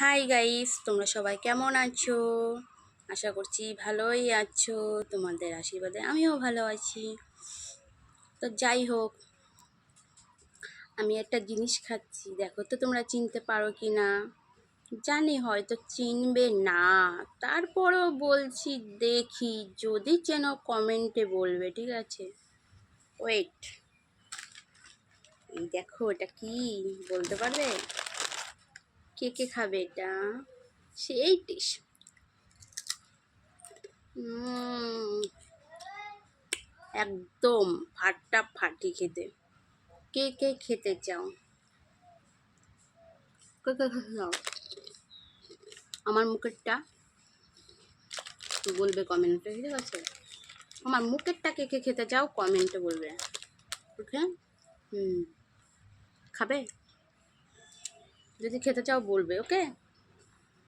Hi guys তোমরা সবাই কেমন আছো? আশা করছি ভালোই আছো। তোমাদের আশীর্বাদে আমিও ভালো আছি। তো যাই হোক, আমি একটা জিনিস খাচ্ছি। দেখো তো তোমরা চিনতে পারো কি না জানি হয়তো চিনবে না। তারপরেও বলছি দেখি, যদি চেনো কমেন্টে বলবে, ঠিক আছে? ওয়েট দেখো, এটা কি? বলতে পারবে? কে কে খাবে এটা? সেই ডিশ একদম ফাটা ফাটি খেতে। কে কে খেতে চাও? কে কে খেতে চাও? আমার মুখেরটা বলবে কমেন্টে, ঠিক আছে? আমার মুখেরটা কে কে খেতে চাও, কমেন্টে বলবে। ওকে? হুম। খাবে? যদি খেতে চাও বলবে ওকে